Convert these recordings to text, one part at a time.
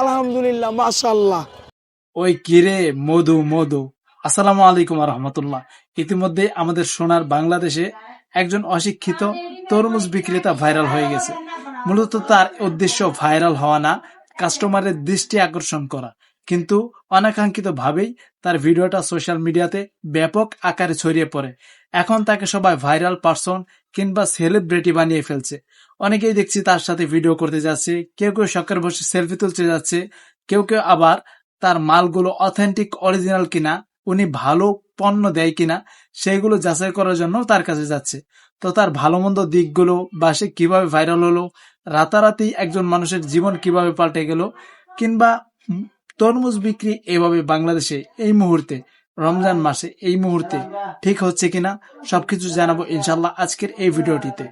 আলহামদুলিল্লাহ মাশাল্লাহ ওই কিরে মধু মধু। আসসালাম আলাইকুম রহমতুল্লাহ। ইতিমধ্যে আমাদের সোনার বাংলাদেশে একজন অশিক্ষিত তরমুজ বিক্রেতা ভাইরাল হয়ে গেছে। মূলত তার উদ্দেশ্য ভাইরাল হওয়া না, কাস্টমারের দৃষ্টি আকর্ষণ করা। কিন্তু অনাকাঙ্ক্ষিত ভাবেই তার ভিডিওটা সোশ্যাল মিডিয়াতে ব্যাপক আকারে ছড়িয়ে পড়ে। এখন তাকে সবাই ভাইরাল পার্সন কিংবা সেলিব্রিটি বানিয়ে ফেলছে। অনেকেই দেখছি তার সাথে ভিডিও করতে যাচ্ছে, কেউ কেউ শখের বসে সেলফি তুলতে যাচ্ছে, কেউ কেউ আবার তার মালগুলো অথেন্টিক অরিজিনাল কিনা, উনি ভালো পণ্য দেয় কিনা, সেইগুলো যাচাই করার জন্য তার কাছে যাচ্ছে। তো তার ভালো মন্দ দিকগুলো বা সে কীভাবে ভাইরাল হলো, রাতারাতি একজন মানুষের জীবন কীভাবে পাল্টে গেল, কিংবা তরমুজ বিক্রি এভাবে বাংলাদেশে এই মুহূর্তে, রমজান মাসে এই মুহূর্তে ঠিক হচ্ছে কিনা, সবকিছু জানাব ইনশাল্লাহ আজকের এই ভিডিওটিতে।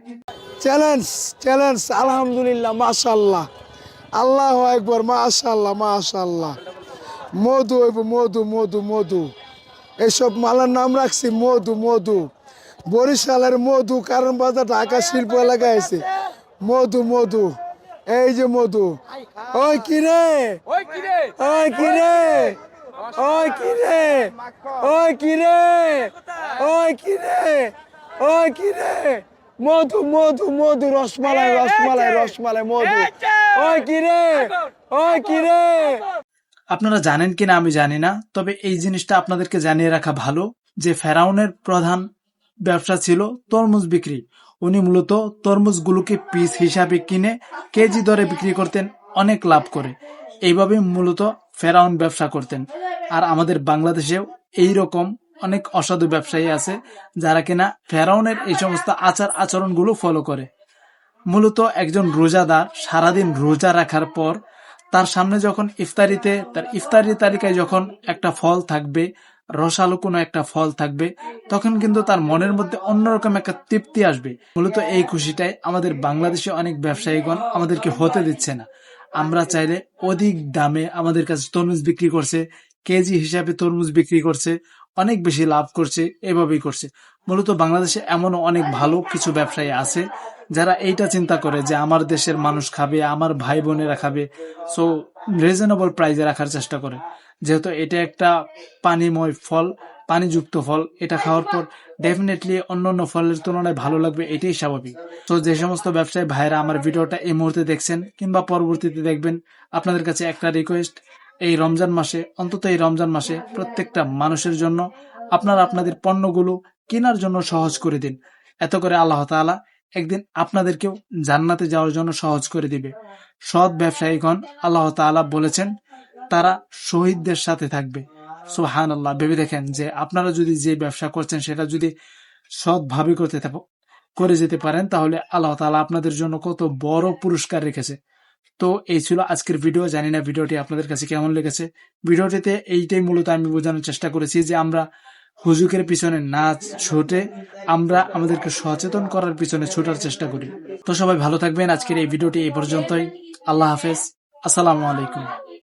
চ্যালেঞ্জ চ্যালেঞ্জ আলহামদুলিল্লাহ মাশাল্লাহ আল্লাহ একবার মাশাল্লাহ মাশাল্লাহ মধু মধু মধু মধু। এসব মালার নাম রাখছি, মধু মধু। বরিশালের মধু কারণ বাজার ঢাকা শিল্প এলাকায় আছে। মধু মধু। এই যে মধু। ওই কিরে? ওই কিরে? ওই কিরে? ওই কিরে? ওই কিরে? ওই কিরে? ওই কিরে? মধু মধু মধু রসমালাই রসমালাই রসমালাই মধু। ওই কিরে? ওই কিরে? আপনারা জানেন কিনা আমি জানি না তবে এই জিনিসটা আপনাদেরকে জানিয়ে রাখা ভালো যে ফেরাউনের প্রধান ব্যবসা ছিল তরমুজ বিক্রি। উনি মূলত তরমুজগুলোকে পিস হিসাবে কিনে কেজি দরে বিক্রি করতেন, অনেক লাভ করে। এইভাবে মূলত ফেরাউন ব্যবসা করতেন। আর আমাদের বাংলাদেশেও এই রকম অনেক অসাধু ব্যবসায়ী আছে যারা কিনা ফেরাউনের এই সমস্ত আচার আচরণগুলো ফলো করে। মূলত একজন রোজাদার সারাদিন রোজা রাখার পর তার সামনে যখন ইফতারিতে, তার ইফতারি তালিকায় যখন একটা ফল থাকবে রসালো কোনো একটা ফল থাকবে, তখন কিন্তু তার মনের মধ্যে অন্যরকম একটা তৃপ্তি আসবে। মূলত এই খুশিটাই আমাদের বাংলাদেশে অনেক ব্যবসায়ীগণ আমাদেরকে হতে দিচ্ছে না। আমরা চাইলে অধিক দামে আমাদের কাছে তরমুজ বিক্রি করছে, কেজি হিসাবে তরমুজ বিক্রি করছে, অনেক বেশি লাভ করছে, এভাবেই করছে। মূলত বাংলাদেশে এমনও অনেক ভালো কিছু ব্যবসায়ী আছে যারা এইটা চিন্তা করে যে আমার দেশের মানুষ খাবে, আমার ভাই বোনেরা খাবে। সো রিজনেবল প্রাইজে রাখার চেষ্টা করে। যেহেতু এটা একটা পানিময় ফল, পানিযুক্ত ফল, এটা খাওয়ার পর ডেফিনেটলি অন্য অন্য ফলের তুলনায় ভালো লাগবে, এটাই স্বাভাবিক। তো যে সমস্ত ব্যবসায়ী ভাইরা আমার ভিডিওটা এই মুহূর্তে দেখছেন কিংবা পরবর্তীতে দেখবেন, আপনাদের কাছে একটা রিকোয়েস্ট এই রমজান মাসে, অন্তত এই রমজান মাসে প্রত্যেকটা মানুষের জন্য আপনারা আপনাদের পণ্যগুলো কেনার জন্য সহজ করে দিন। এত করে আল্লাহ তাআলা একদিন আপনাদেরকেও জান্নাতে যাওয়ার জন্য সহজ করে দিবে। সৎ ব্যবসায়ীগণ আল্লাহ তাআলা বলেছেন, তারা শহীদদের সাথে থাকবে। সুহান আল্লাহ ভেবে দেখেন যে আপনারা যদি যে ব্যবসা করছেন সেটা যদি সৎভাবে করতে করে যেতে পারেন, তাহলে আল্লাহ তাআলা আপনাদের জন্য কত বড় পুরস্কার রেখেছে। তো এই ছিল আজকের ভিডিও, জানি না ভিডিওটি আপনাদের কাছে কেমন লেগেছে। ভিডিওটিতে এইটাই মূলত আমি বোঝানোর চেষ্টা করেছি যে আমরা হুজুকের পিছনে না ছোটে, আমরা আমাদেরকে সচেতন করার পিছনে ছোটার চেষ্টা করি। তো সবাই ভালো থাকবেন। আজকের এই ভিডিওটি এই পর্যন্তই। আল্লাহ হাফেজ। আসসালামু আলাইকুম।